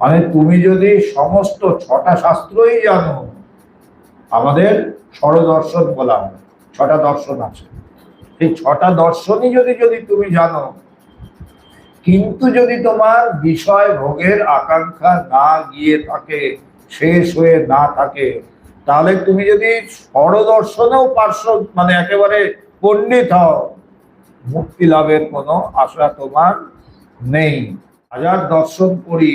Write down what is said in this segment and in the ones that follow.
মানে তুমি যদি সমস্ত ছটা শাস্ত্রই জানো, আমাদের ষড়দর্শন বলা হয়, ছটা দর্শন আছে। সেই ছটা দর্শনই যদি যদি তুমি জানো, কিন্তু যদি তোমার বিষয় ভোগের আকাঙ্ক্ষা না গিয়ে থাকে, শেষ হয়ে না থাকে, তাহলে তুমি যদি ষড়দর্শনেও পার্শ্ব মানে একেবারে পণ্ডিত হও, মুক্তি লাভের কোনো আশা তোমার নেই। হাজার দর্শন করি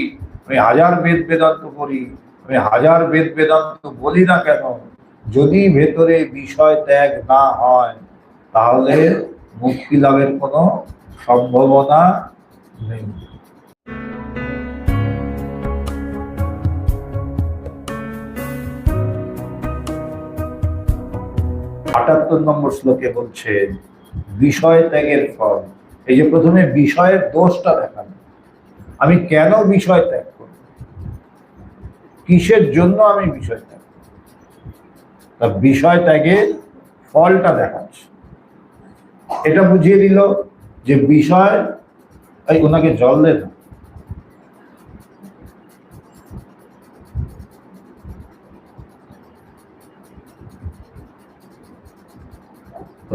আমি হাজার বেদ বেদান্ত করি আমি হাজার বেদ বেদান্ত বলি না কেন? যদি ভেতরে বিষয় ত্যাগ না হয়, তাহলে মুক্তি লাভের কোনো সম্ভাবনা নেই। আটাত্তর নম্বর শ্লোকে বলছেন বিষয় ত্যাগের ফল। এই যে প্রথমে বিষয়ের দোষটা দেখানো। আমি কেন বিষয় ত্যাগ কিসের জন্য আমি বিষয় ত্যাগ? তা বিষয় ত্যাগের ফলটা দেখাচ্ছে এটা বুঝিয়ে দিল যে বিষয়, এই ওনাকে জল দেন।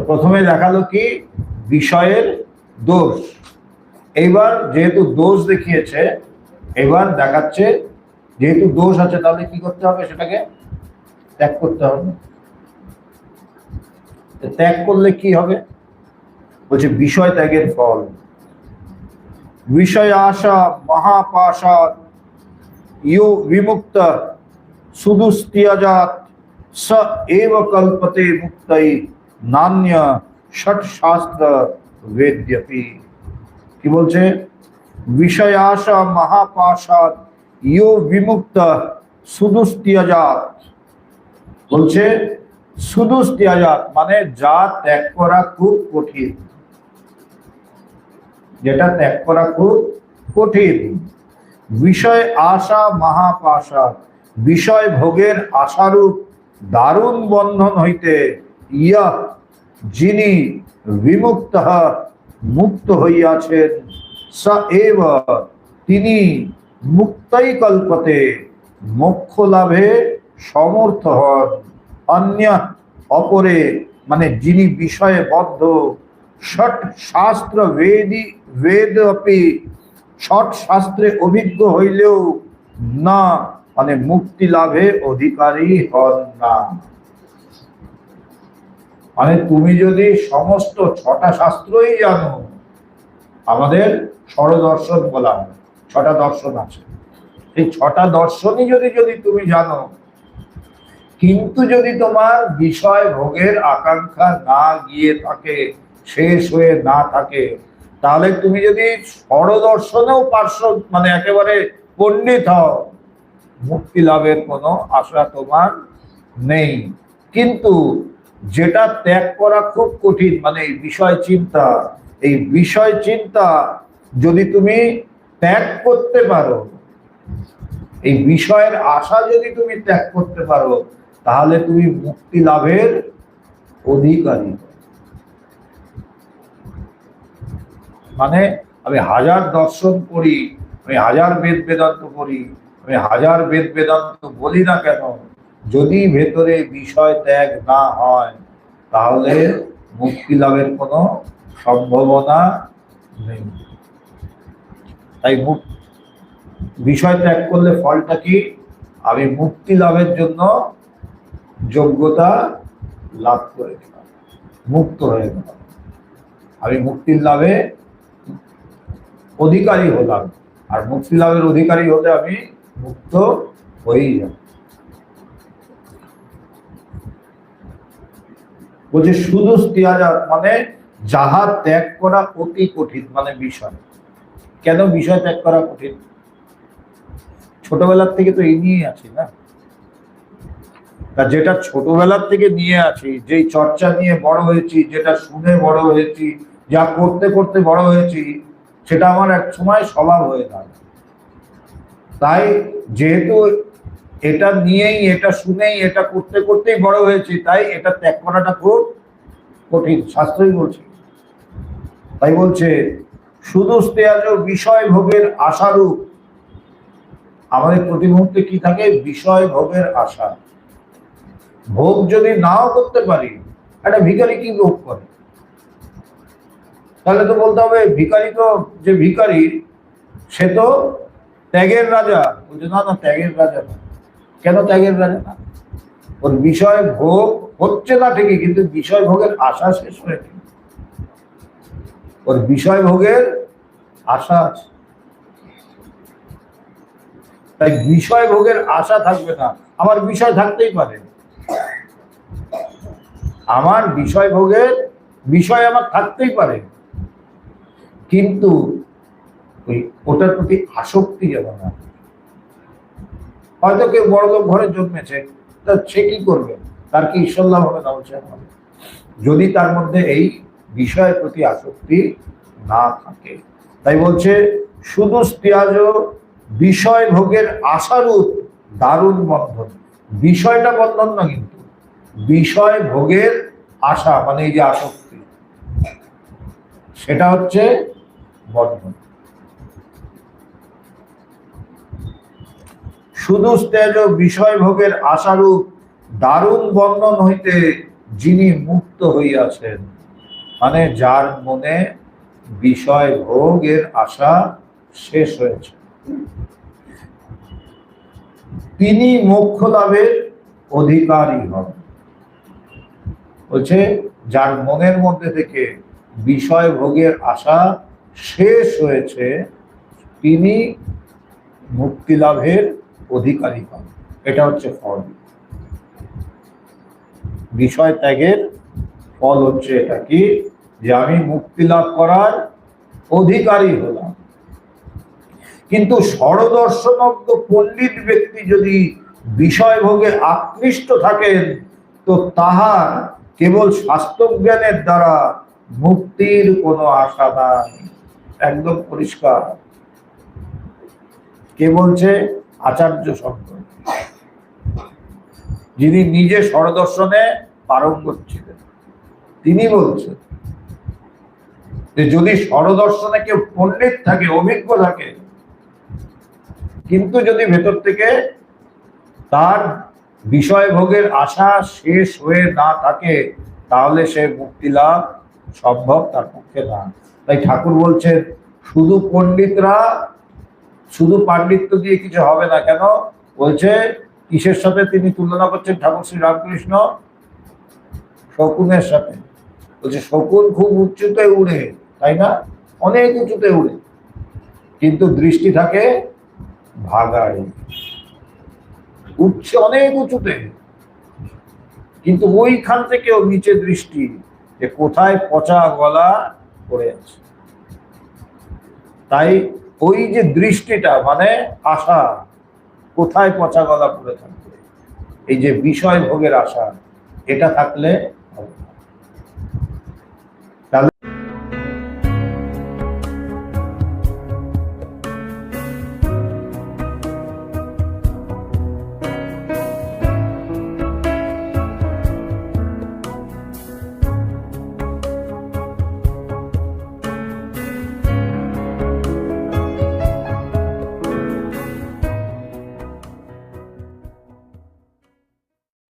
প্রথমে দেখাল কি বিষয়ের দোষ এইবার যেহেতু দোষ দেখিয়েছে, এবার দেখাচ্ছে যেহেতু দোষ আছে, তাহলে কি করতে হবে? সেটাকে ত্যাগ করতে হবে। ত্যাগ করলে কি হবে? বলছে বিষয় ত্যাগের ফল। বিষয় আশা মহাপাশাদ ইয় বিমুক্ত, সুদুস্তিয়াজাত, স এব কল্পতে মুক্তই নান্য ষট শাস্ত্র বেদ্যপি। কি বলছে? বিষয় আশা মহাপাশাদ ইয় বিমুক্ত সুদুস্তিয়াজাত বলছে সুদুস্তিয়াজাত মানে যা ত্যাগ করা খুব কঠিন যেটা ত্যাগ করা খুব কঠিন বিষয় আশা মহাপাশা বিষয় ভোগের আশারূপ দারুণ বন্ধন হইতে ইয়া যিনি বিমুক্ত মুক্ত হইয়াছেন স এব তিনি মুক্তই কল্পতে, মোক্ষ লাভে সমর্থ হন। অন্য অপরে মানে যিনি বিষয়ে বদ্ধ, ষট শাস্ত্র বেদি, বেদ অপি, ষট শাস্ত্রে অভিজ্ঞ হইলেও না মানে মুক্তি লাভে অধিকারী হন না। মানে তুমি যদি সমস্ত ছটা শাস্ত্রই জানো, আমাদের ষড়দর্শন বলা হয়। ছটা দর্শন আছে। এই ছটা দর্শনই যদি যদি তুমি জানো, কিন্তু যদি তোমার বিষয় ভোগের আকাঙ্ক্ষা না গিয়ে থাকে, শেষ হয়ে না থাকে, তাহলে তুমি যদি ষড়দর্শনেও পার্শ্ব মানে একেবারে পণ্ডিত হও, মুক্তি লাভের কোনো আশা তোমার নেই। কিন্তু যেটা ত্যাগ করা খুব কঠিন মানে এই বিষয় চিন্তা, এই বিষয় চিন্তা যদি তুমি ত্যাগ করতে পারো। এই বিষয়ের আশা যদি তুমি ত্যাগ করতে পারো, তাহলে তুমি মুক্তি লাভের অধিকারী। মানে আমি হাজার দর্শন করি, আমি হাজার বেদ বেদান্ত করি আমি হাজার বেদ বেদান্ত বলি না কেন? যদি ভেতরে বিষয় ত্যাগ না হয়, তাহলে মুক্তি লাভের কোনো সম্ভাবনা নেই। তাই বিষয় ত্যাগ করলে ফলটা কি? আমি মুক্তি লাভের জন্য যোগ্যতা লাভ করে গেলাম মুক্ত হয়ে গেলাম। আমি মুক্তির লাভে অধিকারী হলাম। আর মুক্তি লাভের অধিকারী হলে আমি মুক্ত হয়েই যাব। বলছে, শুধু স্তিয়াজাত মানে যাহা ত্যাগ করা অতি কঠিন মানে বিষয়। কেন বিষয় ত্যাগ করা কঠিন? ছোটবেলার থেকে তো এই নিয়েই আছি না? তা যেটা ছোটবেলার থেকে নিয়ে আছি, যেই চর্চা নিয়ে বড় হয়েছি, যেটা শুনে বড় হয়েছি, যা করতে করতে বড় হয়েছি, সেটা আমার এক সময় স্বভাব হয়ে থাকে তাই যেহেতু এটা নিয়েই, এটা শুনেই, এটা করতে করতেই বড় হয়েছি, তাই এটা ত্যাগ করাটা খুব কঠিন, শাস্ত্রই বলছে। তাই বলছে শুধু বিষয় ভোগের আশারূপ। আমাদের প্রতি মুহূর্তে কি থাকে? বিষয় ভোগের আশা। ভোগ যদি নাও করতে পারি, একটা ভিখারি কি ভোগ করে? তাহলে তো বলতে হবে, ভিখারি তো যে ভিখারি, সে তো ত্যাগের রাজা। বলছে, না না, ত্যাগের রাজা না। কেন ত্যাগের রাজা না? ওর বিষয় ভোগ হচ্ছে না ঠিকই, কিন্তু বিষয় ভোগের আশা শেষ হয়েছে। ওর বিষয় ভোগের আশা আছে। তাই বিষয় ভোগের আশা থাকবে না। আমার বিষয় থাকতেই পারে। আমার বিষয় ভোগের বিষয় আমার থাকতেই পারে। কিন্তু ওই ওটার প্রতি আসক্তি যেন না হয়তো কেউ বড় লোক ঘরে জন্মেছে, তা সে কি করবে? তার কি ঈশ্বর লাভ হবে? না বলছে। যদি তার মধ্যে এই বিষয়ের প্রতি আসক্তি না থাকে। তাই বলছে, শুধু ত্যাজ বিষয় ভোগের আশারূপ দারুণ বন্ধন। বিষয়টা বন্ধন না কিন্তু, বিষয় ভোগের আশা মানে এই যে আসক্তি, সেটা হচ্ছে বন্ধন। শুধু তেজ বিষয় ভোগের আশারূপ দারুণ বন্ধন হইতে যিনি মুক্ত হইয়াছেন মানে যার মনে বিষয় ভোগের আশা শেষ হয়েছে। তিনি মোক্ষ লাভের অধিকারী হন। বলছে, যার মনের মধ্যে থেকে বিষয় ভোগের আশা শেষ হয়েছে, তিনি মুক্তি লাভের অধিকারী হন। এটা হচ্ছে ফল। বিষয় ত্যাগের ফল হচ্ছে এটা কি? যে আমি মুক্তি লাভ করার অধিকারী হলাম। কিন্তু ষড়দর্শনজ্ঞ পণ্ডিত ব্যক্তি যদি বিষয় ভোগে আকৃষ্ট থাকেন, তো তাহার কেবল স্বাস্থ্যজ্ঞানের দ্বারা মুক্তির কোনো আশা নাই। একদম পরিষ্কার। কে বলছে? আচার্য শঙ্কর। যিনি নিজে ষড়দর্শনে পারঙ্গত ছিলেন। তিনি বলছেন যে যদি ষড়দর্শনে কেউ পণ্ডিত থাকে, অভিজ্ঞ থাকে, কিন্তু যদি ভেতর থেকে তার বিষয় ভোগের আশা শেষ হয়ে না থাকে, তাহলে সে মুক্তি লাভ সম্ভব তার পক্ষে না। তাই ঠাকুর বলছেন, শুধু পণ্ডিতরা, শুধু পাণ্ডিত্য দিয়ে কিছু হবে না কেন? বলছে, কিসের সাথে তিনি তুলনা করছেন ঠাকুর শ্রী রামকৃষ্ণ? শকুনের সাথে। বলছে, শকুন খুব উঁচুতে উড়ে, তাই না? অনেক উঁচুতে উড়ে। কিন্তু দৃষ্টি থাকে ভাগাড়ে। উঠছে অনেক উঁচুতে। কিন্তু ওইখান থেকেও নিচে দৃষ্টি যে কোথায় পচা গলা পড়ে আছে। তাই ওই যে দৃষ্টিটা মানে আশা, কোথায় পচা গলা পড়ে থাকবে? এই যে বিষয় ভোগের আশা, এটা থাকলে হবে।